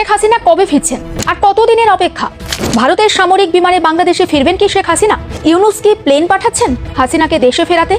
শেখ হাসিনা কবে ফিরছেন? আর কতদিনের অপেক্ষা? ভারতের সামরিক বিমানে বাংলাদেশে ফিরবেন কি শেখ হাসিনা? ইউনুস কি প্লেন পাঠাচ্ছেন হাসিনাকে দেশে ফেরাতে?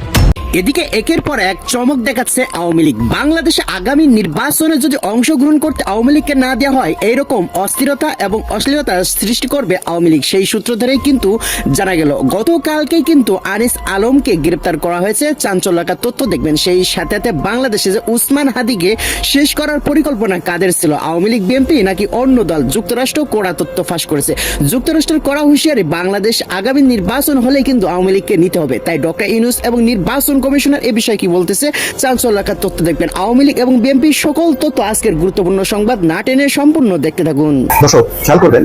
এদিকে একের পর এক চমক দেখাচ্ছে আওয়ামী লীগ। বাংলাদেশে আগামী নির্বাচনে যদি অংশগ্রহণ করতে আওয়ামী লীগকে না দেওয়া হয়, এইরকম অস্থিরতা এবং অশ্লীলতা সৃষ্টি করবে আওয়ামী লীগ। সেই সূত্র ধরেই কিন্তু জানা গেল, গতকালকেই কিন্তু আনিস আলমকে গ্রেপ্তার করা হয়েছে। চাঞ্চল্যকার তথ্য দেখবেন। সেই সাথে সাথে বাংলাদেশে যে উসমান হাদিকে শেষ করার পরিকল্পনা কাদের ছিল? আওয়ামী লীগ বিএনপি নাকি অন্য দল? যুক্তরাষ্ট্র কড়া তথ্য ফাঁস করেছে। যুক্তরাষ্ট্রের কড়া হুঁশিয়ারি, বাংলাদেশ আগামী নির্বাচন হলে কিন্তু আওয়ামী লীগকে নিতে হবে। তাই ডক্টর ইউনুস এবং নির্বাচন কমিশনার এ বিষয়ে কি বলতেছে? চাঞ্চল্যকার তথ্য দেখবেন। আওয়ামী লীগ এবং বিএনপি সকল তথ্য আজকের গুরুত্বপূর্ণ সংবাদ না টেনে সম্পূর্ণ দেখতে থাকুন। দর্শক, খেয়াল করবেন,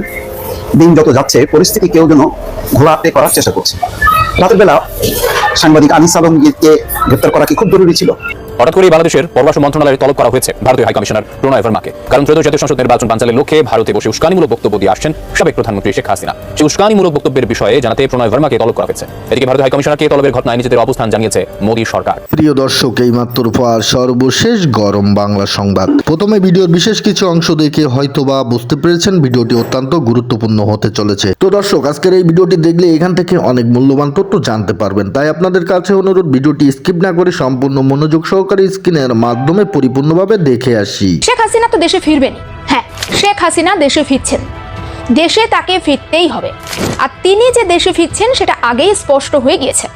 দিন যত যাচ্ছে, পরিস্থিতি কেউ যেন ঘোলাটে করার চেষ্টা করছে। রাতের বেলা সাংবাদিক আনিস আলমগীরকে গ্রেপ্তার করা কি খুব জরুরি ছিল? হঠাৎ করেই বাংলাদেশের পররাষ্ট্র মন্ত্রণালয়ের তলব করা হয়েছে ভারতীয় হাইকমিশনার প্রণয় ভার্মাকে কারণ ত্রয়োদশ জাতীয় সংসদ নির্বাচন বানচালের লক্ষ্যে ভারতে বসে উস্কানিমূলক বক্তব্য দিয়ে আসছেন সাবেক প্রধানমন্ত্রী শেখ হাসিনা। সেই উস্কানিমূলক বক্তব্যের বিষয়ে জানাতে প্রণয় ভার্মাকে তলব করা হয়েছে। এদিকে ভারতীয় হাইকমিশনারকে তলবের ঘটনায় নিজেদের অবস্থান জানিয়েছে মোদী সরকার। প্রিয় দর্শক এই মাত্র পাওয়ার সর্বশেষ গরম বাংলা সংবাদ। প্রথমে ভিডিওর বিশেষ কিছু অংশ দেখে হয়তোবা বুঝতে পেরেছেন ভিডিওটি অত্যন্ত গুরুত্বপূর্ণ হতে চলেছে। তো দর্শক, আজকের এই ভিডিওটি দেখলে এখান থেকে অনেক মূল্যবান তথ্য জানতে পারবেন। তাই আপনাদের কাছে অনুরোধ, ভিডিওটি স্কিপ না করে সম্পূর্ণ মনোযোগ সহকারে স্ক্রিনের মাধ্যমে পরিপূর্ণভাবে দেখে আসি। শেখ হাসিনা তো দেশে ফিরবেনই হ্যাঁ শেখ হাসিনা দেশে ফিরছেন। দেশে তাকে ফিরতেই হবে। আর তিনি যে দেশে ফিরছেন, সেটা আগেই স্পষ্ট হয়ে গিয়েছে।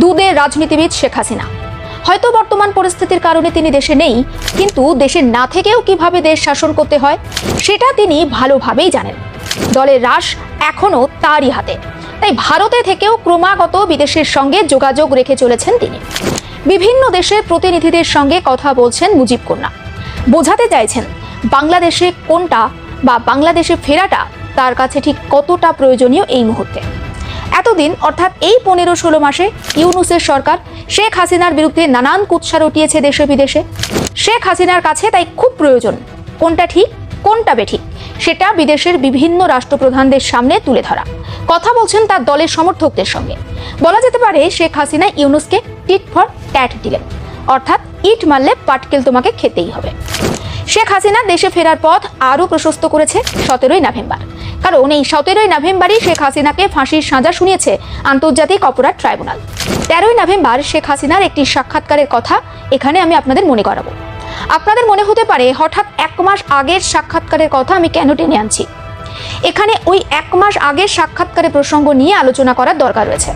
দুদের রাজনীতিবিদ শেখ হাসিনা। হয়তো বর্তমান পরিস্থিতির কারণে তিনি দেশে নেই, কিন্তু দেশে না থেকেও কীভাবে দেশ শাসন করতে হয়, সেটা তিনি ভালোভাবেই জানেন। দলের রাশ এখনও তারই হাতে। তাই ভারতে থেকেও ক্রমাগত বিদেশের সঙ্গে যোগাযোগ রেখে চলেছেন তিনি। বিভিন্ন দেশের প্রতিনিধিদের সঙ্গে কথা বলছেন মুজিব কন্যা। বোঝাতে চাইছেন বাংলাদেশে কোনটা বা বাংলাদেশে ফেরাটা তার কাছে ঠিক কতটা প্রয়োজনীয় এই মুহূর্তে। এতদিন, অর্থাৎ এই পনেরো ষোলো মাসে ইউনুসের সরকার শেখ হাসিনার বিরুদ্ধে নানান কুৎসা রটিয়েছে দেশে বিদেশে। শেখ হাসিনার কাছে তাই খুব প্রয়োজন কোনটা ঠিক, কোনটা বেঠিক। সেটা বিদেশের বিভিন্ন রাষ্ট্রপ্রধানদের সামনে তুলে ধরা। কথা বলছেন তার দলের সমর্থকদের সঙ্গে। বলা যেতে পারে, শেখ হাসিনা ইউনুসকে টিট ফর ট্যাট দিলেন। অর্থাৎ ইট মারলে পাটকেল তোমাকে খেতেই হবে। শেখ হাসিনা দেশে ফেরার পথ আরও প্রশস্ত করেছে সতেরোই নভেম্বর। কারণ এই সতেরোই নভেম্বরই শেখ হাসিনাকে ফাঁসির সাজা শুনিয়েছে আন্তর্জাতিক অপরাধ ট্রাইব্যুনাল। তেরোই নভেম্বর শেখ হাসিনার একটি সাক্ষাৎকারের কথা এখানে আমি আপনাদের মনে করাবো। আপনাদের মনে হতে পারে হঠাৎ এক মাস আগের সাক্ষাৎকারের কথা আমি কেন টেনে আনছি? এখানে ওই এক মাস আগের সাক্ষাৎকারের প্রসঙ্গ নিয়ে আলোচনা করার দরকার রয়েছে।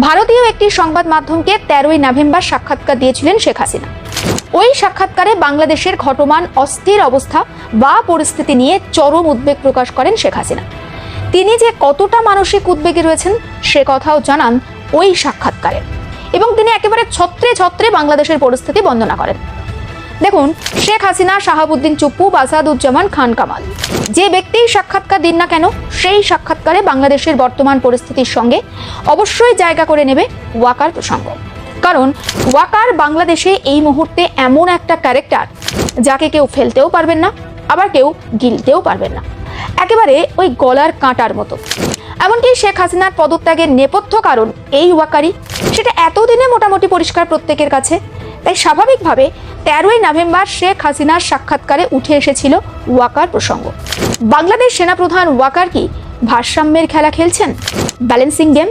ভারতীয় একটি সংবাদ মাধ্যমকে তেরোই নভেম্বর সাক্ষাৎকার দিয়েছিলেন শেখ হাসিনা। ওই সাক্ষাৎকারে বাংলাদেশের ঘটমান, অস্থির অবস্থা বা পরিস্থিতি নিয়ে চরম উদ্বেগ প্রকাশ করেন শেখ হাসিনা। তিনি যে কতটা মানসিক উদ্বেগে রয়েছেন, সে কথাও জানান ওই সাক্ষাৎকারে। এবং তিনি একেবারে ছত্রে ছত্রে বাংলাদেশের পরিস্থিতি বর্ণনা করেন। দেখুন, শেখ হাসিনা, শাহাবুদ্দিন চুপ্পু বাসাদুজ্জামান খান কামাল। যে ব্যক্তি সাক্ষাৎকার দিন না কেন, সেই সাক্ষাৎকারে বাংলাদেশের বর্তমান পরিস্থিতির সঙ্গে অবশ্যই জায়গা করে নেবে ওয়াকার প্রসঙ্গ। কারণ ওয়াকার বাংলাদেশে এই মুহূর্তে এমন একটা ক্যারেক্টার, যাকে কেউ ফেলতেও পারবেন না, আবার কেউ গিলতেও পারবেন না। একেবারে ওই গলার কাঁটার মতো। এমনকি শেখ হাসিনার পদত্যাগের নেপথ্য কারণ এই ওয়াকারি সেটা এতদিনে মোটামুটি পরিষ্কার প্রত্যেকের কাছে। তাই স্বাভাবিকভাবে তেরোই নভেম্বর শেখ হাসিনার সাক্ষাৎকারে উঠে এসেছিল ওয়াকার প্রসঙ্গ। বাংলাদেশ সেনাপ্রধান ওয়াকার কি ভারসাম্যের খেলা খেলছেন? ব্যালেন্সিং গেম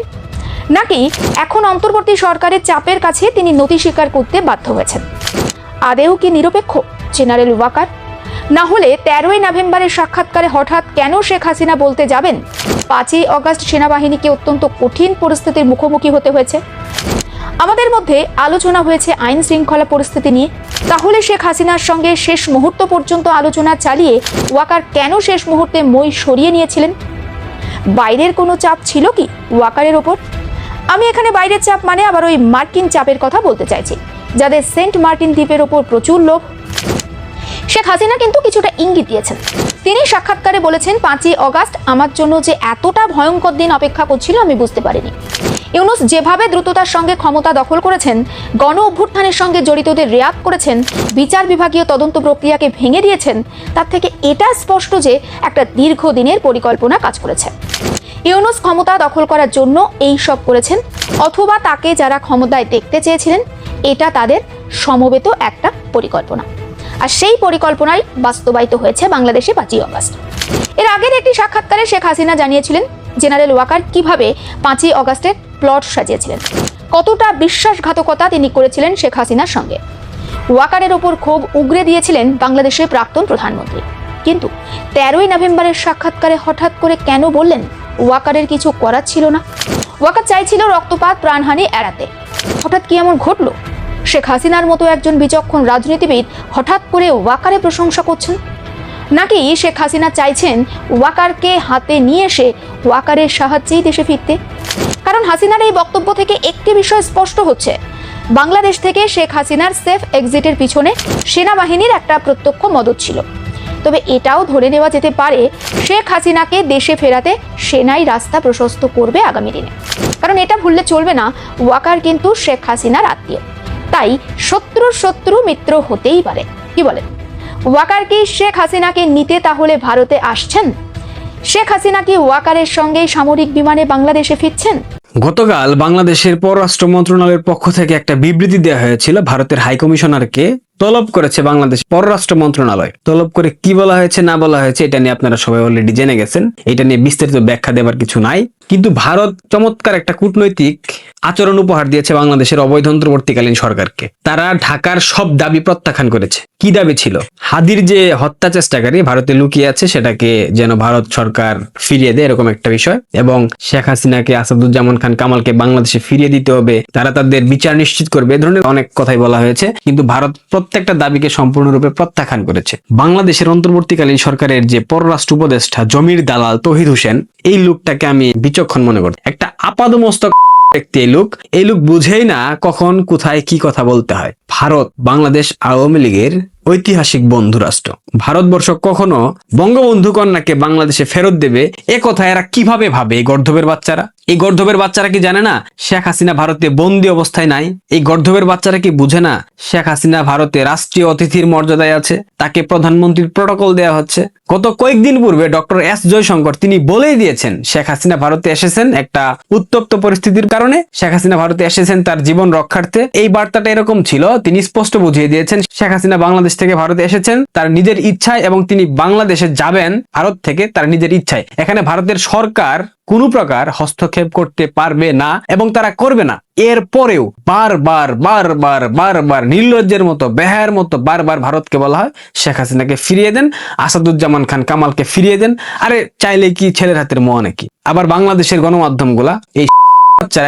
নাকি এখন অন্তর্বর্তী সরকারের চাপের কাছে তিনি নথি স্বীকার করতে বাধ্য হয়েছেন? আদেও কি নিরপেক্ষ জেনারেল ওয়াকার? না হলে তেরোই নভেম্বরের সাক্ষাৎকারে হঠাৎ কেন শেখ হাসিনা বলতে যাবেন? পাঁচই অগস্ট সেনাবাহিনীকে অত্যন্ত কঠিন পরিস্থিতির মুখোমুখি হতে হয়েছে। আমাদের মধ্যে আলোচনা হয়েছে আইন শৃঙ্খলা পরিস্থিতি নিয়ে। তাহলে শেখ হাসিনার সঙ্গে শেষ মুহূর্ত পর্যন্ত আলোচনা চালিয়ে ওয়াকার কেন শেষ মুহূর্তে মই সরিয়ে নিয়েছিলেন? বাইরের কোনো চাপ ছিল কি ওয়াকারের ওপর? আমি এখানে বাইরের চাপ মানে আবার ওই মার্কিন চাপের কথা বলতে চাইছি, যাদের সেন্ট মার্টিন দ্বীপের ওপর প্রচুর লোভ শেখ হাসিনা কিন্তু কিছুটা ইঙ্গিত দিয়েছেন। তিনি সাক্ষাৎকারে বলেছেন, পাঁচই অগাস্ট আমার জন্য যে এতটা ভয়ঙ্কর দিন অপেক্ষা করছিল আমি বুঝতে পারিনি। ইউনুস যেভাবে দ্রুততার সঙ্গে ক্ষমতা দখল করেছেন, গণ অভ্যুত্থানের সঙ্গে জড়িতদের রেয়াত করেছেন, বিচার বিভাগীয় তদন্ত প্রক্রিয়াকে ভেঙে দিয়েছেন, তার থেকে এটা স্পষ্ট যে একটা দীর্ঘদিনের পরিকল্পনা কাজ করেছে। ইউনুস ক্ষমতা দখল করার জন্য এই সব করেছেন, অথবা তাকে যারা ক্ষমতায় দেখতে চেয়েছিলেন, এটা তাদের সমবেত একটা পরিকল্পনা। আর সেই পরিকল্পনাই বাস্তবায়িত হয়েছে বাংলাদেশে পাঁচই অগস্ট। এর আগের একটি সাক্ষাৎকারে শেখ হাসিনা জানিয়েছিলেন, জেনারেল ওয়াকার কীভাবে পাঁচই অগস্টের প্লট সাজিয়েছিলেন। কতটা বিশ্বাসঘাতকতা তিনি করেছিলেন শেখ হাসিনার সঙ্গে। ওয়াকারের ওপর ক্ষোভ উগরে দিয়েছিলেন বাংলাদেশের প্রাক্তন প্রধানমন্ত্রী। কিন্তু তেরোই নভেম্বরের সাক্ষাৎকারে হঠাৎ করে কেন বললেন, ওয়াকারের কিছু করার ছিল না? ওয়াকার চাইছিল রক্তপাত প্রাণহানি এড়াতে। হঠাৎ কি এমন ঘটলো? শেখ হাসিনার মতো একজন বিচক্ষণ রাজনীতিবিদ হঠাৎ করে ওয়াকারে প্রশংসা করছেন? নাকি শেখ হাসিনা চাইছেন ওয়াকারকে হাতে নিয়ে এসে ওয়াকারের সাহায্যেই দেশে ফিরতে? কারণ হাসিনার এই বক্তব্য থেকে একটি বিষয় স্পষ্ট হচ্ছে। বাংলাদেশ থেকে শেখ হাসিনার সেফ এক্সিটের পিছনে সেনাবাহিনীর একটা প্রত্যক্ষ মদত ছিল। তবে এটাও ধরে নেওয়া যেতে পারে, শেখ হাসিনাকে দেশে ফেরাতে সেনাই রাস্তা প্রশস্ত করবে আগামী দিনে। কারণ এটা ভুললে চলবে না, ওয়াকার কিন্তু শেখ হাসিনার আত্মীয়। তাই শত্রুর শত্রু মিত্র হতেই পারে। কি বলেন? ওয়াকার কি শেখ হাসিনাকে নিতে তাহলে ভারতে আসছেন? শেখ হাসিনা কি ওয়াকারের সঙ্গে সামরিক বিমানে বাংলাদেশে ফিরছেন? গতকাল বাংলাদেশের পররাষ্ট্র মন্ত্রণালয়ের পক্ষ থেকে একটা বিবৃতি দেওয়া হয়েছিল, ভারতের হাই কমিশনারকে তলব করেছে বাংলাদেশ পররাষ্ট্র মন্ত্রণালয়। তলব করে কি বলা হয়েছে, না বলা হয়েছে, এটা নিয়ে আপনারা সবাই অলরেডি জেনে গেছেন। এটা নিয়ে বিস্তারিত ব্যাখ্যা দেবার কিছু নাই। কিন্তু ভারত চমৎকার একটা কূটনৈতিক আচরণ উপহার দিয়েছে বাংলাদেশের অবৈধ অন্তর্বর্তীকালীন সরকারকে। তারা ঢাকার সব দাবি প্রত্যাখ্যান করেছে। কি দাবি ছিল? হাদির যে হত্যা চেষ্টাকারী ভারতে লুকিয়ে আছে, সেটাকে যেন ভারত সরকার ফিরিয়ে দেয়, এরকম একটা বিষয়। এবং শেখ হাসিনাকে, আসাদুজ্জামান খান কামালকে বাংলাদেশে ফিরিয়ে দিতে হবে, তারা তাদের বিচার নিশ্চিত করবে, এ ধরনের অনেক কথাই বলা হয়েছে। কিন্তু ভারত প্রত্যেকটা দাবিকে সম্পূর্ণরূপে প্রত্যাখ্যান করেছে। বাংলাদেশের অন্তর্বর্তীকালীন সরকারের যে পররাষ্ট্র উপদেষ্টা জমির দালাল তহিদ হোসেন, এই লোকটাকে আমি বিচক্ষণ মনে করি একটা আপাদমস্তক ব্যক্তি এই লোক এই লোক বুঝেই না কখন কোথায় কি কথা বলতে হয়। ভারত, বাংলাদেশ, আওয়ামী লীগের ঐতিহাসিক বন্ধু রাষ্ট্র ভারতবর্ষ কখনো বঙ্গবন্ধু কন্যাকে বাংলাদেশে ফেরত দেবে? এ কথা এরা কীভাবে ভাবে এই গর্ধবের বাচ্চারা? এই গর্ধবের বাচ্চারা কি জানে না? শেখ হাসিনা ভারতে বন্দি অবস্থায় নাই। এই গর্ধবের বাচ্চারা কি বুঝে না? শেখ হাসিনা ভারতে রাষ্ট্রীয় অতিথির মর্যাদায় আছে। তাকে প্রধানমন্ত্রীর প্রটোকল দেওয়া হচ্ছে। গত কয়েকদিন পূর্বে ডক্টর এস. জয়শঙ্কর তিনি বলেই দিয়েছেন, শেখ হাসিনা ভারতে এসেছেন একটা উত্তপ্ত পরিস্থিতির কারণে। শেখ হাসিনা ভারতে এসেছেন তার জীবন রক্ষার্থে। এই বার্তাটা এরকম ছিল তিনি স্পষ্ট বুঝিয়ে দিয়েছেন, শেখ হাসিনা বাংলাদেশ থেকে ভারতে এসেছেন, তার নিজের ইচ্ছায় এবং তিনি বাংলাদেশে যাবেন, ভারত থেকে তার নিজের ইচ্ছায়। এখানে ভারতের সরকার কোনো প্রকার হস্তক্ষেপ করতে পারবে না এবং তারা করবে না। এর পরেও বারবার বারবার বারবার নির্লজ্জের মতো, বেহায়ের মতো বারবার ভারতকে বলা হয়, শেখ হাসিনাকে ফিরিয়ে দেন, আসাদুজ্জামান খান কামালকে ফিরিয়ে দেন। আরে, চাইলে কি ছেলের হাতের মোয়া নাকি? আবার বাংলাদেশের গণমাধ্যমগুলা এই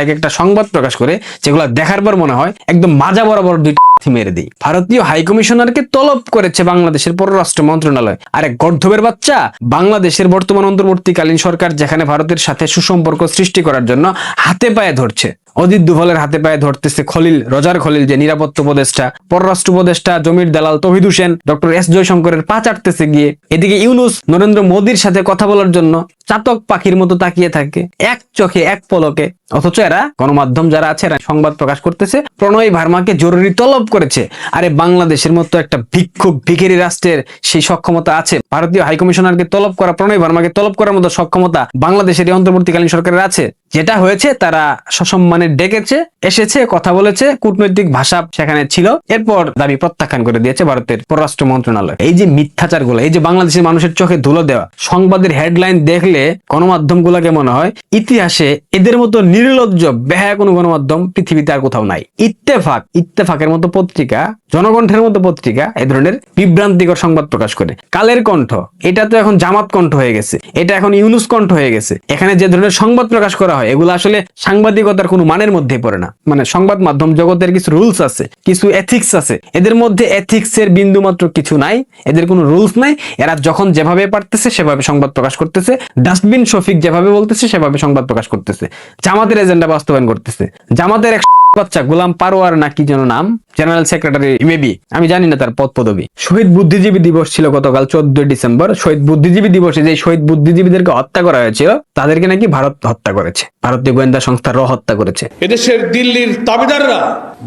এক একটা সংবাদ প্রকাশ করে, যেগুলো দেখার পর মনে হয় একদম মাজা বরাবর দুই মেরে দিই ভারতীয় হাইকমিশনারকে তলব করেছে বাংলাদেশের পররাষ্ট্র মন্ত্রণালয়। আরে গর্ধবের বাচ্চা, বাংলাদেশের বর্তমান অন্তর্বর্তীকালীন সরকার যেখানে ভারতের সাথে সুসম্পর্ক সৃষ্টি করার জন্য হাতে পায়ে ধরছে। অজিত দুভলের হাতে পায়ে ধরতেছে খলিল, রজার খলিল যে নিরাপত্তা উপদেষ্টা, পররাষ্ট্র উপদেষ্টা জমির দালাল তহিদ হোসেন ডক্টর এস জয়শঙ্করের পা চাটতেছে গিয়ে। এদিকে ইউনুস নরেন্দ্র মোদীর সাথে কথা বলার জন্য চাতক পাখির মতো তাকিয়ে থাকে, এক চোখে, এক পলকে। অথচ এরা গণমাধ্যম যারা আছে, এরা সংবাদ প্রকাশ করতেছে, প্রণয় ভার্মাকে জরুরি তলব করেছে। আরে বাংলাদেশের মতো একটা ভিক্ষুক ভিখারি রাষ্ট্রের সেই সক্ষমতা আছে। ভারতীয় হাইকমিশনারকে তলব করা, প্রণয় ভার্মাকে তলব করার মতো সক্ষমতা বাংলাদেশের অন্তর্বর্তীকালীন সরকারের আছে। যেটা হয়েছে, তারা সসম্মানে ডেকেছে, এসেছে, কথা বলেছে, কূটনৈতিক ভাষা সেখানে ছিল। এরপর দাবি প্রত্যাখ্যান করে দিয়েছে ভারতের পররাষ্ট্র মন্ত্রণালয়। এই যে মিথ্যাচারগুলো এই যে বাংলাদেশের মানুষের চোখে ধুলো দেওয়া, সংবাদের হেডলাইন দেখলে গণমাধ্যম গুলাকে মনে হয় ইতিহাসে এদের মতো নির্লজ্জ বেহায়া কোনো গণমাধ্যম পৃথিবীতে আর কোথাও নাই। ইত্তেফাক, ইত্তেফাকের মতো পত্রিকা, জনকণ্ঠের মতো পত্রিকা, এ ধরনের বিভ্রান্তিকর সংবাদ প্রকাশ করে। কালের কণ্ঠ, এটা তো এখন জামাত কণ্ঠ হয়ে গেছে, এটা এখন ইউনুস কণ্ঠ হয়ে গেছে। এখানে যে ধরনের সংবাদ প্রকাশ করা হয় এগুলো আসলে সাংবাদিকতার কোনো মানের মধ্যে পড়ে না। মানে সংবাদ মাধ্যম জগতের কিছু রুলস আছে, কিছু এথিক্স আছে। এদের মধ্যে এথিক্স এর বিন্দু মাত্র কিছু নাই, এদের কোনো রুলস নাই। এরা যখন যেভাবে পারতেছে, সেভাবে সংবাদ প্রকাশ করতেছে। ডাস্টবিন শফিক যেভাবে বলতেছে, সেভাবে সংবাদ প্রকাশ করতেছে। জামাতের এজেন্ডা বাস্তবায়ন করতেছে। জামাতের এক বাচ্চা গোলাম পারোয়ার না কি যেন নাম? জেনারেল সেক্রেটারি মেবি আমি জানি না তার পদ পদবি। শহীদ বুদ্ধিজীবী দিবস ছিল গতকাল চোদ্দই ডিসেম্বর। শহীদ বুদ্ধিজীবী দিবসে যে শহীদ বুদ্ধিজীবীদেরকে হত্যা করা হয়েছিল, তাদেরকে নাকি ভারত হত্যা করেছে। ভারতীয় গোয়েন্দা সংস্থা র হত্যা করেছে। এদেশের দিল্লির দাবিদাররা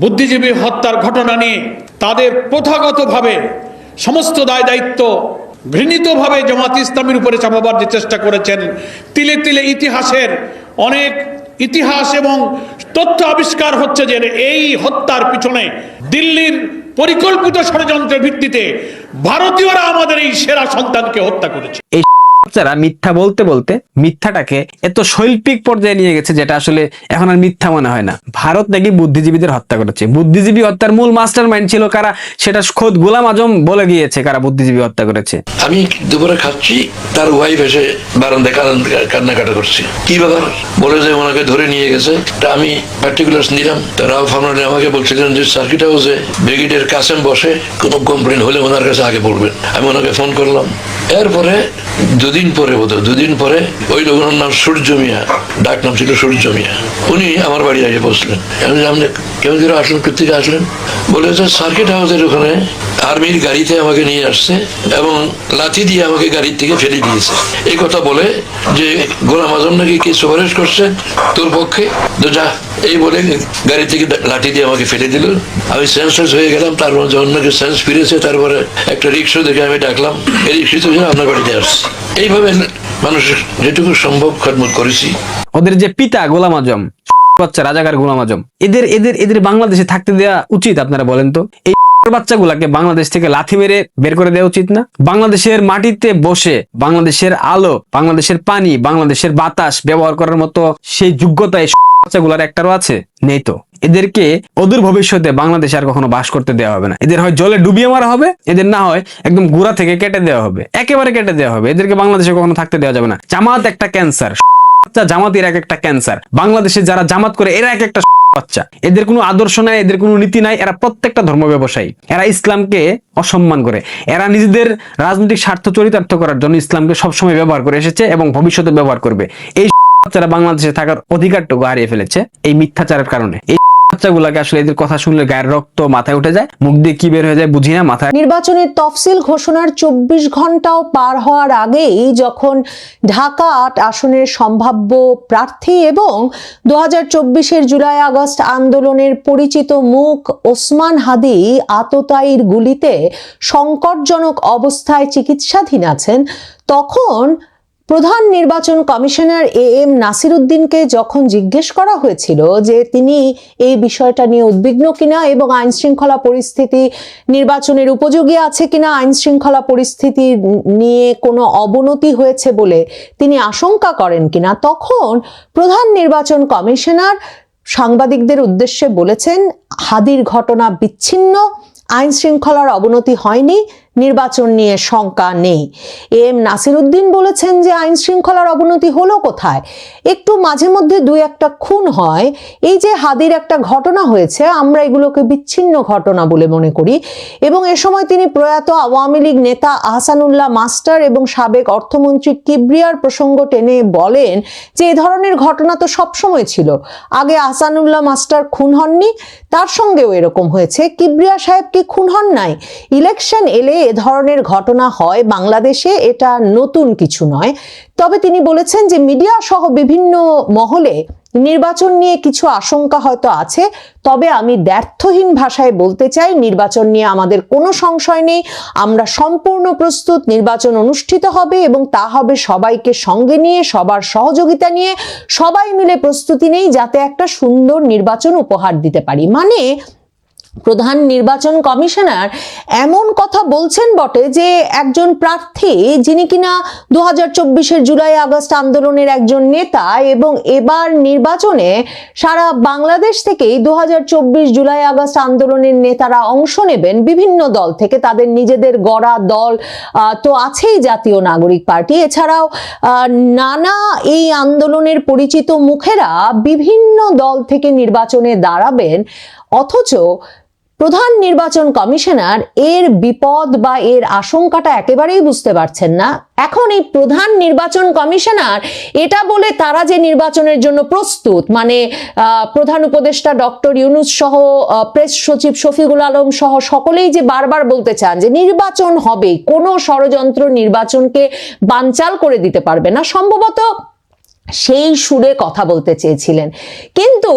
বুদ্ধিজীবী হত্যার ঘটনা নিয়ে তাদের প্রথাগতভাবে সমস্ত দায় দায়িত্ব ঘৃণিতভাবে জামাত ইসলামের উপরে চাপাবার যে চেষ্টা করেছেন, তিলে তিলে ইতিহাসের অনেক ইতিহাস এবং তথ্য আবিষ্কার হচ্ছে যে এই হত্যার পিছনে দিল্লির পরিকল্পিত ষড়যন্ত্রের ভিত্তিতে ভারতীয়রা আমাদের এই সেরা সন্তানকে হত্যা করেছে। বাচ্চারা মিথ্যা বলতে বলতে মিথ্যাটাকে এত শৈল্পিক পর্যায়ে নিয়ে গেছে যেটা আসলে এখন আর মিথ্যা মনে হয় না। ভারত নাকি বুদ্ধিজীবীদের হত্যা করেছে। বুদ্ধিজীবী হত্যার মূল মাস্টার মাইন্ড ছিল কারা? সেটা খোদ গোলাম আজম বলে গিয়েছে কারা বুদ্ধিজীবী হত্যা করেছে। আমি দুপুরে খাচ্ছি, তার ওয়াইফ এসে বারান্দায় কান্না- কান্নাকাটা করছে। কি ব্যাপার? বলে যে ওনাকে ধরে নিয়ে গেছে। তা আমি পার্টিকুলার নিলাম। তা রাও ফার্নারে আমাকে বলছিলেন যে সার্কিট হাউসে ব্রিগেডের কাসেম বসে কোনো কমপ্লেন হলে ওনার কাছে আগে বলবেন। আমি ওনাকে ফোন করলাম। এরপরে দুদিন পরে বোধ দুদিন পরে ওই লোকের নাম সূর্য মিয়া, ডাক নাম ছিল সূর্য মিয়া। উনি আমার বাড়ি আগে বসলেন। আমি আপনি আসলেন কোথেকে আসলেন? বলে সার্কিট হাউসের ওখানে আর্মির গাড়িতে আমাকে নিয়ে আসছে এবং লাথি দিয়ে আমাকে গাড়ির থেকে ফেলে দিয়েছে। এই কথা বলে যে, গোলাম আজম নাকি কি সুপারিশ করছে তোর পক্ষে? তো যা এই বলে গাড়ি থেকে লাঠি দিয়ে আমাকে ফেলে দিল। আমি সেন্সলেস হয়ে গেলাম তারপর যখন নাকি সেন্স ফিরেছে, তারপরে একটা রিক্সা দেখে আমি ডাকলাম। এই রিক্সা থেকে আপনার বাড়িতে আসছি। এইভাবে মানুষের যেটুকু সম্ভব খদমত করেছি। ওদের যে পিতা গোলাম আজম বাচ্চা রাজাকার গোলাম আজম, এদের এদের এদের বাংলাদেশে থাকতে দেওয়া উচিত আপনারা বলেন তো? এই বাচ্চাগুলাকে বাংলাদেশ থেকে লাথি মেরে বের করে দেওয়া উচিত না? বাংলাদেশের মাটিতে বসে, বাংলাদেশের আলো, বাংলাদেশের পানি, বাংলাদেশের বাতাস ব্যবহার করার মতো সেই যোগ্যতা এই বাচ্চাগুলার একটারও আছে, নেই তো। এদেরকে অদূর ভবিষ্যতে বাংলাদেশে আর কখনো বাস করতে দেওয়া হবে না। এদের হয় জলে ডুবিয়ে মারা হবে, এদের না হয় একদম গুড়া থেকে কেটে দেওয়া হবে। একেবারে কেটে দেওয়া হবে। এদেরকে বাংলাদেশে কখনো থাকতে দেওয়া যাবে না। জামাত একটা ক্যান্সার। বাচ্চা জামাতের এক একটা ক্যান্সার। বাংলাদেশে যারা জামাত করে, এরা এক একটা বাচ্চা। এদের কোনো আদর্শ নাই, এদের কোনো নীতি নাই, এরা প্রত্যেকটা ধর্ম ব্যবসায়ী। এরা ইসলামকে অসম্মান করে। এরা নিজেদের রাজনৈতিক স্বার্থ চরিতার্থ করার জন্য ইসলামকে সবসময় ব্যবহার করে এসেছে এবং ভবিষ্যতে ব্যবহার করবে। এই বাচ্চারা বাংলাদেশে থাকার অধিকারটুকু হারিয়ে ফেলেছে এই মিথ্যাচারের কারণে। আসলে এদের কথা শুনলে গায়ের রক্ত মাথায় উঠে যায়, মুখ দিয়ে কি বের হয়ে যায় বুঝি না, মাথায় নির্বাচনের তফসিল ঘোষণার চব্বিশ ঘন্টাও পার হওয়ার আগেই যখন ঢাকা আট আসনের সম্ভাব্য প্রার্থী এবং জুলাই আগস্ট আন্দোলনের পরিচিত মুখ ওসমান হাদি আততায়ীর গুলিতে সংকটজনক অবস্থায় চিকিৎসাধীন আছেন, তখন প্রধান নির্বাচন কমিশনার এ এম নাসির উদ্দিনকে যখন জিজ্ঞেস করা হয়েছিল যে তিনি এই বিষয়টা নিয়ে উদ্বিগ্ন কিনা এবং আইন শৃঙ্খলা পরিস্থিতি নির্বাচনের উপযোগী আছে কিনা আইন শৃঙ্খলা পরিস্থিতি নিয়ে কোনো অবনতি হয়েছে বলে তিনি আশঙ্কা করেন কিনা, তখন প্রধান নির্বাচন কমিশনার সাংবাদিকদের উদ্দেশ্যে বলেছেন, হাদির ঘটনা বিচ্ছিন্ন আইন শৃঙ্খলার অবনতি হয়নি নির্বাচন নিয়ে শঙ্কা নেই। এম নাসিরুদ্দিন বলেছেন যে আইন শৃঙ্খলার অবনতি হলো কোথায়? একটু মাঝে মধ্যে দুই একটা খুন হয়। এই যে হাদির একটা ঘটনা হয়েছে, আমরা এগুলোকে বিচ্ছিন্ন ঘটনা বলে মনে করি। এবং এ সময় তিনি প্রয়াত আওয়ামী লীগ নেতা আহসানুল্লাহ মাস্টার এবং সাবেক অর্থমন্ত্রী কিবরিয়ার প্রসঙ্গ টেনে বলেন যে এ ধরনের ঘটনা তো সবসময় ছিল। আগে আহসানুল্লাহ মাস্টার খুন হননি, তার সঙ্গেও এরকম হয়েছে। কিবরিয়া সাহেব কি খুন হন নাই? ইলেকশন এলে এ ধরনের ঘটনা হয় বাংলাদেশে, এটা নতুন কিছু নয়। তবে তিনি বলেছেন যে মিডিয়া সহ বিভিন্ন মহলে নির্বাচন নিয়ে কিছু আশঙ্কা হয়তো আছে, তবে আমি ব্যর্থহীন ভাষায় বলতে চাই, নির্বাচন নিয়ে আমাদের কোনো সংশয় নেই। আমরা সম্পূর্ণ প্রস্তুত, নির্বাচন অনুষ্ঠিত হবে এবং তা হবে সবাইকে সঙ্গে নিয়ে, সবার সহযোগিতা নিয়ে। সবাই মিলে প্রস্তুতি নেই যাতে একটা সুন্দর নির্বাচন উপহার দিতে পারি। মানে প্রধান নির্বাচন কমিশনার এমন কথা বলছেন বটে যে একজন প্রার্থী যিনি কিনা দু হাজার চব্বিশের জুলাই আগস্ট আন্দোলনের একজন নেতা এবং এবার নির্বাচনে সারা বাংলাদেশ থেকেই দু হাজার চব্বিশ জুলাই আগস্ট আন্দোলনের নেতারা অংশ নেবেন বিভিন্ন দল থেকে, তাদের নিজেদের গড়া দল তো আছেই জাতীয় নাগরিক পার্টি। এছাড়াও নানা এই আন্দোলনের পরিচিত মুখেরা বিভিন্ন দল থেকে নির্বাচনে দাঁড়াবেন, অথচ প্রধান নির্বাচন কমিশনার এর বিপদ বা এর আশঙ্কাটা একেবারেই বুঝতে পারছেন না। এখন এই প্রধান নির্বাচন কমিশনার, এটা বলে তারা যে নির্বাচনের জন্য প্রস্তুত মানে প্রধান উপদেষ্টা ডক্টর ইউনুস সহ প্রেস সচিব শফিকুল আলম সহ সকলেই যে বারবার বলতে চান যে নির্বাচন হবে, কোনো ষড়যন্ত্র নির্বাচনকে বানচাল করে দিতে পারবে না, সম্ভবত সেই সুরে কথা বলতে চেয়েছিলেন। কিন্তু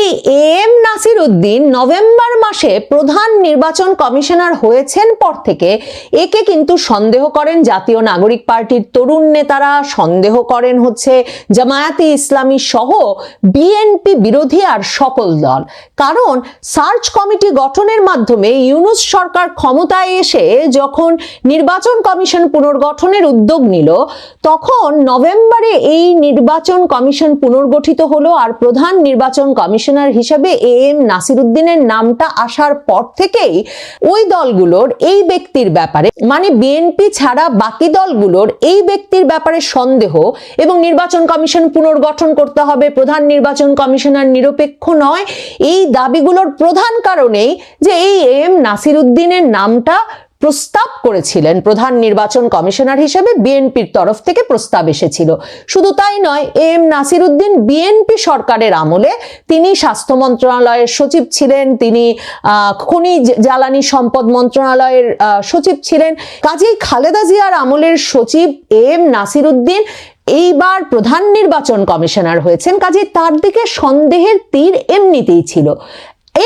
এই A M Nasir Uddin November মাসে প্রধান নির্বাচন কমিশনার হয়েছেন পর থেকে একে কিন্তু সন্দেহ করেন জাতীয় নাগরিক পার্টির তরুণ নেতারা সন্দেহ করেন হচ্ছে জামায়াতে ইসলামী সহ বিএনপি বিরোধী আর সকল দল। কারণ সার্চ কমিটি গঠনের মাধ্যমে ইউনুস সরকার ক্ষমতায় এসে যখন নির্বাচন কমিশন পুনর্গঠনের উদ্যোগ নিল, তখন নভেম্বরে এই নির্বাচন কমিশন পুনর্গঠিত হলো আর প্রধান নির্বাচন কমিশনার হিসেবে এ এম নাসিরুদ্দিনের নামটা আসার পর থেকেই ওই দলগুলোর এই ব্যক্তির ব্যাপারে মানে বিএনপি ছাড়া বাকি দলগুলোর এই ব্যক্তির ব্যাপারে সন্দেহ এবং নির্বাচন কমিশন পুনর্গঠন করতে হবে, প্রধান নির্বাচন কমিশনার নিরপেক্ষ নয়, এই দাবিগুলোর প্রধান কারণেই যে এই এম নাসিরুদ্দিনের নামটা প্রস্তাব করেছিলেন প্রধান নির্বাচন কমিশনার হিসেবে বিএনপির তরফ থেকে প্রস্তাব এসেছিল। শুধু তাই নয়, এম নাসিরুদ্দিন বিএনপি সরকারের আমলে তিনি স্বাস্থ্য মন্ত্রণালয়ের সচিব ছিলেন, তিনি খনিজ জ্বালানি সম্পদ মন্ত্রণালয়ের সচিব ছিলেন। কাজেই খালেদা জিয়ার আমলের সচিব এম নাসিরুদ্দিন এইবার প্রধান নির্বাচন কমিশনার হয়েছেন। কাজে তার দিকে সন্দেহের তীর এমনিতেই ছিল।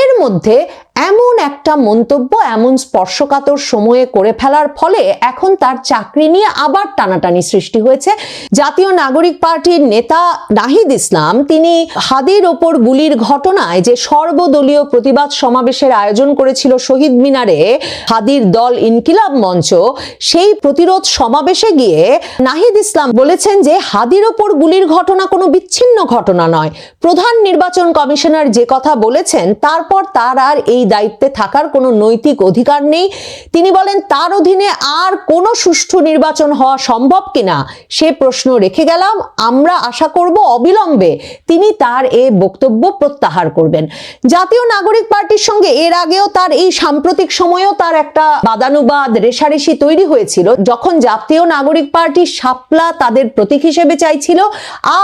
এর মধ্যে এমন একটা মন্তব্য, এমন স্পর্শকাতর সময়ে করে ফেলার ফলে এখন তার চাকরি নিয়ে আবার টানাটানি সৃষ্টি হয়েছে। জাতীয় নাগরিক পার্টির নেতা নাহিদ ইসলাম, তিনি হাদির ওপর গুলির ঘটনায় যে সর্বদলীয় প্রতিবাদ সমাবেশের আয়োজন করেছিল শহীদ মিনারে হাদির দল ইনকিলাব মঞ্চ, সেই প্রতিরোধ সমাবেশে গিয়ে নাহিদ ইসলাম বলেছেন যে হাদির ওপর গুলির ঘটনা কোনো বিচ্ছিন্ন ঘটনা নয়। প্রধান নির্বাচন কমিশনার যে কথা বলেছেন, তারপর তার আর এই দায়িত্বে থাকার কোনো নৈতিক অধিকার নেই। তিনি বলেন, তার অধীনে আর কোনো সুষ্ঠু নির্বাচন হওয়া সম্ভব কিনা সে প্রশ্ন রেখে গেলাম। আমরা আশা করব অবিলম্বে তিনি তার এ বক্তব্য প্রত্যাহার করবেন। জাতীয় নাগরিক পার্টির সঙ্গে এর আগেও তার এই সাম্প্রতিক সময়েও তার একটা বাদানুবাদ রেশারেশি তৈরি হয়েছিল, যখন জাতীয় নাগরিক পার্টি শাপলা তাদের প্রতীক হিসেবে চাইছিল।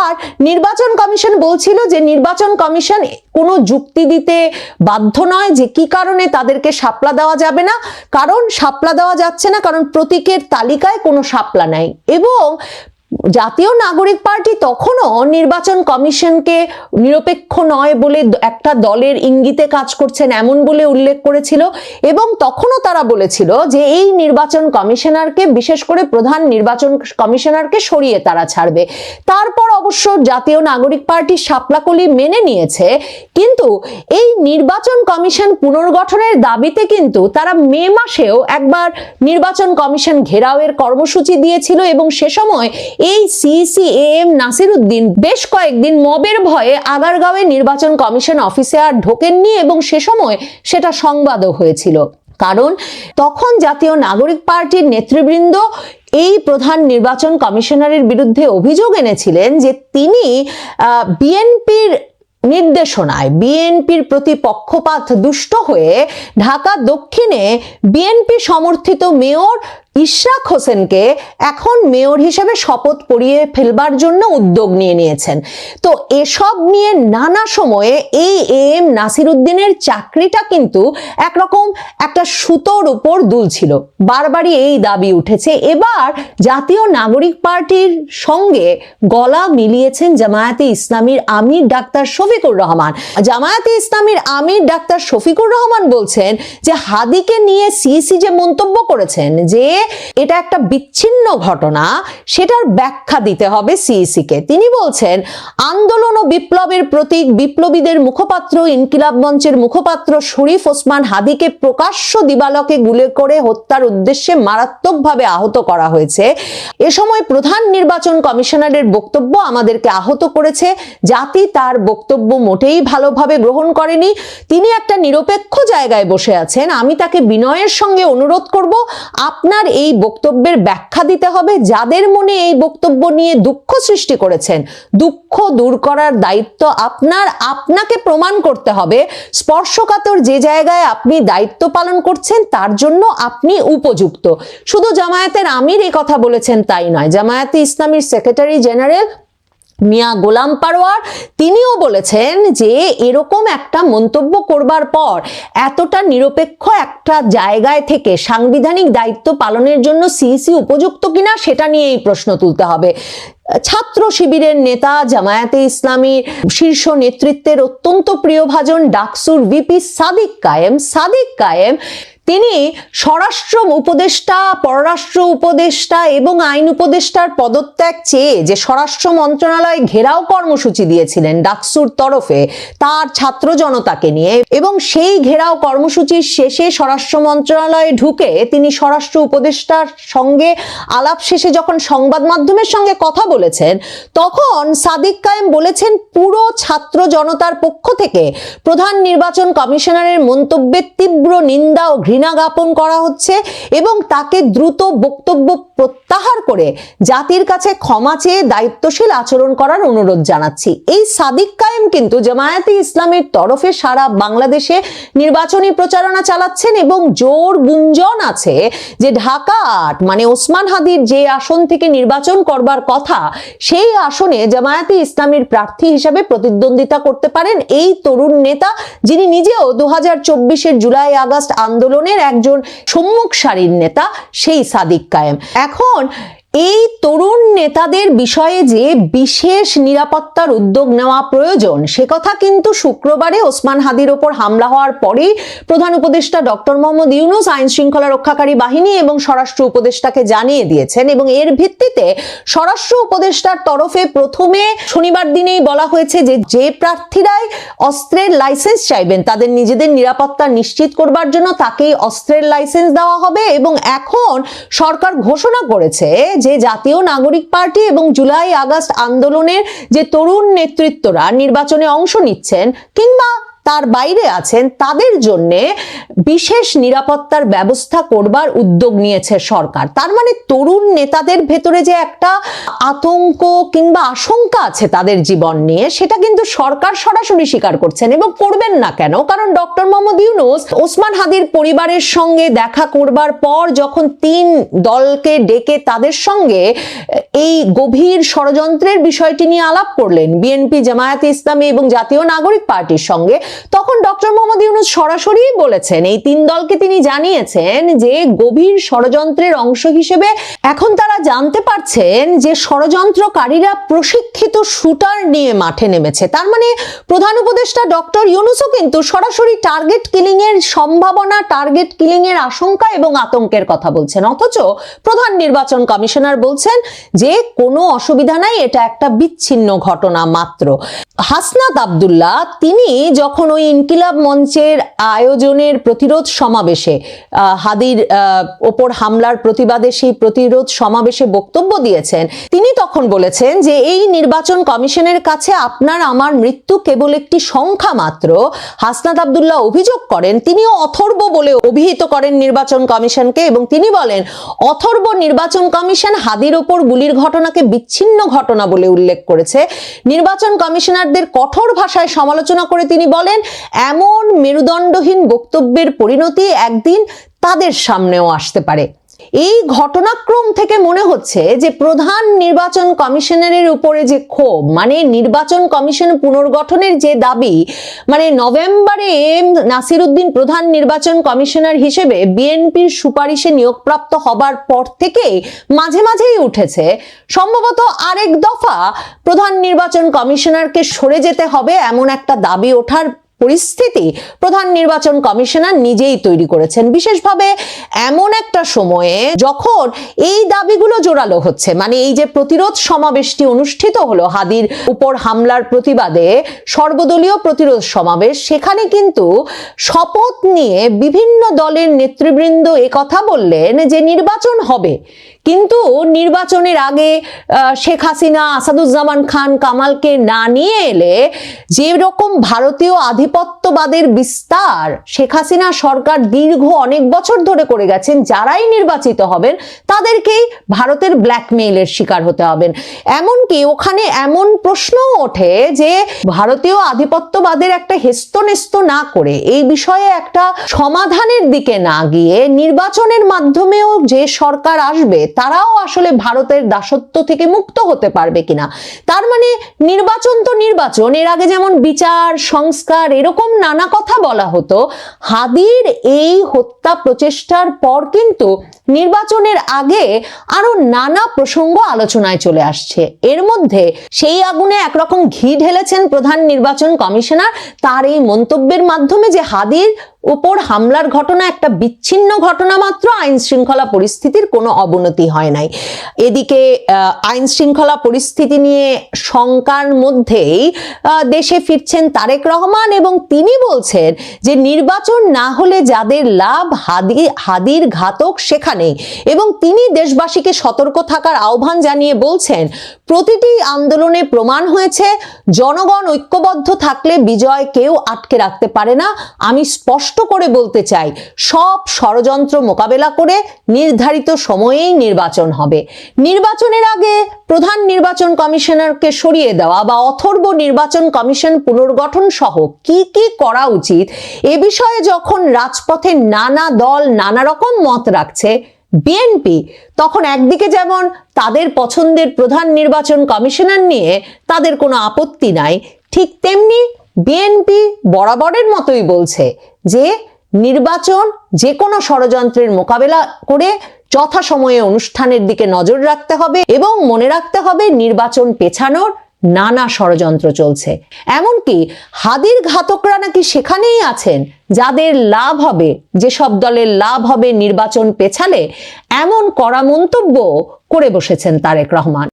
আর নির্বাচন কমিশন বলছিল যে, নির্বাচন কমিশন কোনো যুক্তি দিতে বাধ্য নয় যে কি কারণে তাদেরকে সাপলা দেওয়া যাবে না। কারণ সাপলা দেওয়া যাচ্ছে না, কারণ প্রতীকের তালিকায় কোনো সাপলা নাই। এবং জাতীয় নাগরিক পার্টি তখনও নির্বাচন কমিশনকে নিরপেক্ষ নয় বলে একটা দলের ইঙ্গিতে কাজ করছেন এমন বলে উল্লেখ করেছিল এবং তখনও তারা বলেছিল যে এই নির্বাচন কমিশনারকে, বিশেষ করে প্রধান নির্বাচন কমিশনারকে সরিয়ে তারা ছাড়বে। তারপর অবশ্য জাতীয় নাগরিক পার্টি সাপলাকলি মেনে নিয়েছে, কিন্তু এই নির্বাচন কমিশন পুনর্গঠনের দাবিতে কিন্তু তারা মে মাসেও একবার নির্বাচন কমিশন ঘেরাওয়ের কর্মসূচি দিয়েছিল এবং সে সময় এই সিসি এম নাসির উদ্দিন বেশ কয়েকদিন মবের ভয়ে আগারগাঁওয়ে নির্বাচন কমিশন অফিসে আর ঢোকেননি এবং সে সময় সেটা সংবাদও হয়েছিল। কারণ তখন জাতীয় নাগরিক পার্টির নেতৃবৃন্দ এই প্রধান নির্বাচন কমিশনারের বিরুদ্ধে অভিযোগ এনেছিলেন যে তিনি বিএনপির নির্দেশনায়, বিএনপির প্রতি পক্ষপাত দুষ্ট হয়ে ঢাকা দক্ষিণে বিএনপি সমর্থিত মেয়র ইশরাক হোসেনকে এখন মেয়র হিসেবে শপথ পড়িয়ে ফেলবার জন্য উদ্যোগ নিয়ে নিয়েছেন। তো এসব নিয়ে নানা সময়ে এই এম নাসিরুদ্দিনের চাকরিটা কিন্তু একরকম একটা সুতোর উপর দুলছিল। বারবারই এই দাবি উঠেছে। এবার জাতীয় নাগরিক পার্টির সঙ্গে গলা মিলিয়েছেন জামায়াতে ইসলামীর আমির ডাক্তার শফিকুর রহমান। জামায়াতে ইসলামীর আমির ডাক্তার শফিকুর রহমান বলছেন যে হাদিকে নিয়ে সিসি যে মন্তব্য করেছেন যে এটা একটা বিচ্ছিন্ন ঘটনা, সেটার ব্যাখ্যা দিতে হবে সিইসি কে তিনি বলছেন, আন্দোলন ও বিপ্লবের প্রতীক বিপ্লবীদের মুখপাত্র, ইনকিলাব মঞ্চের মুখপাত্র শরীফ ওসমান হাদিকে প্রকাশ্য দিবালকে গুলি করে হত্যার উদ্দেশ্যে মারাত্মকভাবে আহত করা হয়েছে। এ সময় প্রধান নির্বাচন কমিশনারের বক্তব্য আমাদেরকে আহত করেছে। জাতি তার বক্তব্য মোটেই ভালোভাবে গ্রহণ করেনি। তিনি একটা নিরপেক্ষ জায়গায় বসে আছেন। আমি তাকে বিনয়ের সঙ্গে অনুরোধ করব, আপনার এই বক্তব্যের ব্যাখ্যা দিতে হবে যাদের মনে এই বক্তব্য নিয়ে দুঃখ সৃষ্টি করেছেন। দুঃখ দূর করার দায়িত্ব আপনার, আপনাকে প্রমাণ করতে হবে। স্পর্শকাতর যে জায়গায় আপনি দায়িত্ব পালন করছেন, তার জন্য আপনি উপযুক্ত। শুধু জামায়াতের আমির এ কথা বলেছেন তাই নয়। জামায়াতে ইসলামীর সেক্রেটারি জেনারেল মিয়া গোলাম পারোয়ার তিনিও বলেছেন যে এরকম একটা মন্তব্য করবার পর এতটা নিরপেক্ষ একটা জায়গায় থেকে সাংবিধানিক দায়িত্ব পালনের জন্য সিইসি উপযুক্ত কিনা সেটা নিয়েই প্রশ্ন তুলতে হবে। ছাত্র শিবিরের নেতা জামায়াতে ইসলামীর শীর্ষ নেতৃত্বের অত্যন্ত প্রিয়ভাজন ডাকসুর ভিপি সাদিক কায়েম। সাদিক কায়েম তিনি স্বরাষ্ট্র উপদেষ্টা, পররাষ্ট্র উপদেষ্টা এবং আইন উপদেষ্টার পদত্যাগ চেয়ে যে স্বরাষ্ট্র মন্ত্রণালয় ঘেরাও কর্মসূচি দিয়েছিলেন ডাকসুর তরফে, তার ছাত্র জনতাকে নিয়ে। এবং সেই ঘেরাও কর্মসূচির শেষে স্বরাষ্ট্র মন্ত্রণালয়ে ঢুকে তিনি স্বরাষ্ট্র উপদেষ্টার সঙ্গে আলাপ শেষে যখন সংবাদ মাধ্যমের সঙ্গে কথা বলেছেন, তখন সাদিক কায়েম বলেছেন পুরো ছাত্র জনতার পক্ষ থেকে প্রধান নির্বাচন কমিশনারের মন্তব্যের তীব্র নিন্দা ও ঘৃণা জ্ঞাপন করা হচ্ছে এবং তাকে দ্রুত বক্তব্য প্রত্যাহার করে জাতির কাছে ক্ষমা চেয়ে দায়িত্বশীল আচরণ করার অনুরোধ জানাচ্ছি। এই সাদিক কায়েম কিন্তু জামায়াতে ইসলামের তরফে সারা বাংলাদেশে নির্বাচনী প্রচারণা চালাচ্ছেন এবং জোর গুঞ্জন আছে যে ঢাকা আট মানে ওসমান হাদির যে আসন থেকে নির্বাচন করবার কথা, সেই আসনে জামায়াতে ইসলামীর প্রার্থী হিসাবে প্রতিদ্বন্দ্বিতা করতে পারেন এই তরুণ নেতা, যিনি নিজেও দু হাজার জুলাই আগস্ট আন্দোলনের একজন সম্মুখ সারির নেতা সেই সাদিক কায়েম। এখন এই তরুণ নেতাদের বিষয়ে যে বিশেষ নিরাপত্তার উদ্যোগ নেওয়া প্রয়োজন, সে কথা কিন্তু শুক্রবারে ওসমান হাদির ওপর হামলা হওয়ার পরেই প্রধান উপদেষ্টা ডক্টর মোহাম্মদ ইউনুস আইন শৃঙ্খলা রক্ষাকারী বাহিনী এবং স্বরাষ্ট্র উপদেষ্টাকে জানিয়ে দিয়েছেন এবং এর ভিত্তিতে স্বরাষ্ট্র উপদেষ্টার তরফে প্রথমে শনিবার দিনেই বলা হয়েছে যে যে প্রার্থীরাই অস্ত্রের লাইসেন্স চাইবেন, তাদের নিজেদের নিরাপত্তা নিশ্চিত করবার জন্য তাকেই অস্ত্রের লাইসেন্স দেওয়া হবে এবং এখন সরকার ঘোষণা করেছে যে জাতীয় নাগরিক পার্টি এবং জুলাই আগস্ট আন্দোলনের যে তরুণ নেতৃত্বরা নির্বাচনে অংশ নিচ্ছেন কিংবা তার বাইরে আছেন, তাদের জন্য বিশেষ নিরাপত্তার ব্যবস্থা করবার উদ্যোগ নিয়েছে সরকার। তার মানে তরুণ নেতাদের ভেতরে যে একটা আতঙ্ক কিংবা আশঙ্কা আছে তাদের জীবন নিয়ে, সেটা কিন্তু সরকার সরাসরি স্বীকার করছেন এবং করবেন না কেন? কারণ ডক্টর মোহাম্মদ ইউনুস ওসমান হাদির পরিবারের সঙ্গে দেখা করবার পর যখন তিন দলকে ডেকে তাদের সঙ্গে, এই গভীর ষড়যন্ত্রের বিষয়টি নিয়ে আলাপ করলেন বিএনপি, জামায়াতে ইসলামী এবং জাতীয় নাগরিক পার্টির সঙ্গে। তখন ডক্টর মোহাম্মদ ইউনুস সরাসরি বলেছেন, এই তিন দলকে তিনি জানিয়েছেন যে গভীর ষড়যন্ত্রের অংশ হিসেবে এখন তারা জানতে পারছেন যে ষড়যন্ত্রকারীরা প্রশিক্ষিত শুটার নিয়ে মাঠে নেমেছে। তার মানে প্রধান উপদেষ্টা ডক্টর ইউনুসও কিন্তু সরাসরি টার্গেট কিলিং এর সম্ভাবনা, টার্গেট কিলিং এর আশঙ্কা এবং আতঙ্কের কথা বলছেন। অথচ প্রধান নির্বাচন কমিশনার বলছেন যে কোনো অসুবিধা নাই, এটা একটা বিচ্ছিন্ন ঘটনা মাত্র। হাসনাত আবদুল্লাহ, তিনি যখন ওই ইনকিলাব মঞ্চের আয়োজনের প্রতিরোধ সমাবেশে হাদির ওপর হামলার প্রতিবাদে সেই প্রতিরোধ সমাবেশে বক্তব্য দিয়েছেন। তিনি তখন বলেছেন যে, এই নির্বাচন কমিশনের কাছে আপনার আমার মৃত্যু কেবল একটি সংখ্যা মাত্র। হাসনাত আবদুল্লাহ অভিযোগ করেন, তিনিও অথর্ব বলে অভিহিত করেন নির্বাচন কমিশনকে এবং তিনি বলেন, অথর্ব নির্বাচন কমিশন হাদির ওপর গুলির ঘটনাকে বিচ্ছিন্ন ঘটনা বলে উল্লেখ করেছে। নির্বাচন কমিশনারদের কঠোর ভাষায় সমালোচনা করে তিনি বলেন এমন মেরুদণ্ডহীন বক্তব্যের পরিণতি একদিন তাদের সামনেও আসতে পারে। এই ঘটনাক্রম থেকে মনে হচ্ছে যে প্রধান নির্বাচন কমিশনারের উপরে যে ক্ষোভ মানে নির্বাচন কমিশন পুনর্গঠনের যে দাবি মানে নভেম্বরে নাসির উদ্দিন প্রধান নির্বাচন কমিশনার হিসেবে বিএনপির সুপারিশে নিয়োগপ্রাপ্ত হবার পর থেকে মাঝে মাঝেই উঠেছে। সম্ভবত আরেক দফা প্রধান নির্বাচন কমিশনারকে সরে যেতে হবে এমন একটা দাবি ওঠার পরিস্থিতি প্রধান নির্বাচন কমিশনার নিজেই তৈরি করেছেন। বিশেষভাবে এমন একটা সময়ে যখন এই দাবিগুলো জোরালো হচ্ছে মানে এই যে প্রতিরোধ সমাবেশটি অনুষ্ঠিত হলো হাদির উপর হামলার প্রতিবাদে, সর্বদলীয় প্রতিরোধ সমাবেশ, সেখানে কিন্তু শপথ নিয়ে বিভিন্ন দলের নেতৃবৃন্দ কথা বললেন যে নির্বাচন হবে। কিন্তু নির্বাচনের আগে শেখ হাসিনা, আসাদুজ্জামান খান, কামালকে না নিয়ে এলে যে রকম ভারতীয় আধিপত্যবাদের বিস্তার শেখ হাসিনা সরকার দীর্ঘ অনেক বছর ধরে করে গেছেন, যারাই নির্বাচিত হবেন তাদেরকেই ভারতের ব্ল্যাকমেইলের শিকার হতে হবেন। এমনকি ওখানে এমন প্রশ্নও ওঠে যে ভারতীয় আধিপত্যবাদের একটা হেস্তনেস্ত না করে এই বিষয়ে একটা সমাধানের দিকে না গিয়ে নির্বাচনের মাধ্যমেও যে সরকার আসবে তারাও আসলে ভারতের দাসত্ব থেকে মুক্ত হতে পারবে কিনা? তার মানে নির্বাচন তো নির্বাচন। এর আগে যেমন বিচার, সংস্কার এরকম নানা কথা বলা হতো। হাদির এই হত্যা প্রচেষ্টার পর কিন্তু নির্বাচনের আগে আরও নানা প্রসঙ্গ আলোচনায় চলে আসছে। এর মধ্যে সেই আগুনে একরকম ঘি ঢেলেছেন প্রধান নির্বাচন কমিশনার। তার এই মন্তব্যের মাধ্যমে যে হাদির উপর হামলার ঘটনা একটা বিচ্ছিন্ন ঘটনা মাত্র, আইন শৃঙ্খলা পরিস্থিতির কোনো অবনতি হয় নাই। এদিকে আইন শৃঙ্খলা পরিস্থিতি নিয়ে শঙ্কার মধ্যেই দেশে ফিরছেন তারেক রহমান এবং তিনি বলছেন যে নির্বাচন না হলে যাদের লাভ হাদি হাদির ঘাতক সেখানে এবং তিনি দেশবাসীকে সতর্ক থাকার আহ্বান জানিয়ে বলছেন, প্রতিটি আন্দোলনে প্রমাণ হয়েছে, জনগণ ঐক্যবদ্ধ থাকলে বিজয় কেউ আটকে রাখতে পারে না। আমি স্পষ্ট করে বলতে চাই, সব ষড়যন্ত্র মোকাবেলা করে নির্ধারিত সময়েই নির্বাচন হবে। নির্বাচনের আগে প্রধান নির্বাচন কমিশনারকে সরিয়ে দেওয়া বা অথর্ব নির্বাচন কমিশন পুনর্গঠন সহ কি কি করা উচিত, এ বিষয়ে যখন রাজপথে নানা দল নানা রকম মত রাখছে বিএনপি তখন একদিকে যেমন তাদের পছন্দের প্রধান নির্বাচন কমিশনার নিয়ে তাদের কোনো আপত্তি নাই, ঠিক তেমনি বিএনপি বরাবরের মতোই বলছে যে নির্বাচন যে কোনো ষড়যন্ত্রের মোকাবেলা করে যথাসময়ে অনুষ্ঠানের দিকে নজর রাখতে হবে এবং মনে রাখতে হবে নির্বাচন পেছানোর নানা ষড়যন্ত্র চলছে। এমনকি হাদির ঘাতকরা নাকি সেখানেই আছেন যাদের লাভ হবে, যেসব দলের লাভ হবে নির্বাচন পেছালে এমন করা মন্তব্য করে বসেছেন তারেক রহমান।